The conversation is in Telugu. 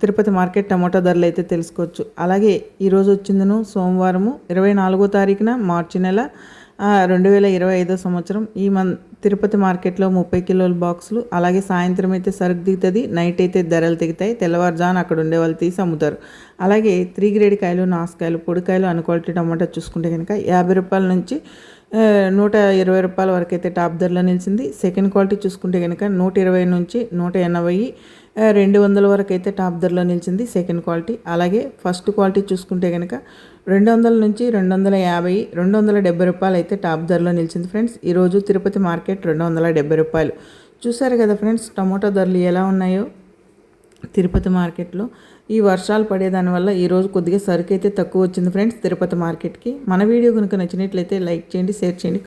తిరుపతి మార్కెట్ టమాటా ధరలు అయితే తెలుసుకోవచ్చు. అలాగే ఈరోజు వచ్చిందను సోమవారము ఇరవై నాలుగో తారీఖున మార్చి నెల రెండు వేల ఇరవై ఐదో సంవత్సరం. ఈ మన్ తిరుపతి మార్కెట్లో ముప్పై కిలోల బాక్సులు అలాగే సాయంత్రం అయితే సరుకు దిగుతుంది నైట్ అయితే ధరలు దిగుతాయి తెల్లవారుజాను అక్కడ ఉండే వాళ్ళు తీసి అమ్ముతారు. అలాగే త్రీ గ్రేడ్ కాయలు నాసుకాయలు పొడికాయలు అన్ క్వాలిటీ టమాటా చూసుకుంటే కనుక యాభై రూపాయల నుంచి నూట ఇరవై రూపాయల వరకు అయితే టాప్ ధరలో నిలిచింది. సెకండ్ క్వాలిటీ చూసుకుంటే కనుక నూట ఇరవై నుంచి నూట ఎనభై రెండు వందల వరకు అయితే టాప్ ధరలో నిలిచింది సెకండ్ క్వాలిటీ అలాగే ఫస్ట్ క్వాలిటీ చూసుకుంటే కనుక రెండు వందల నుంచి రెండు వందల యాభై రెండు వందల డెబ్బై రూపాయలు అయితే టాప్ ధరలో నిలిచింది ఫ్రెండ్స్. ఈరోజు తిరుపతి మార్కెట్ రెండు వందల డెబ్బై రూపాయలు. చూసారు కదా ఫ్రెండ్స్ టమాటో ధరలు ఎలా ఉన్నాయో? తిరుపతి మార్కెట్లో. ఈ వర్షాలు పడేదాని వల్ల ఈరోజు కొద్దిగా సరుకు అయితే తక్కువ వచ్చింది ఫ్రెండ్స్ తిరుపతి మార్కెట్కి. మన వీడియో కనుక నచ్చినట్లయితే లైక్ చేయండి షేర్ చేయండి.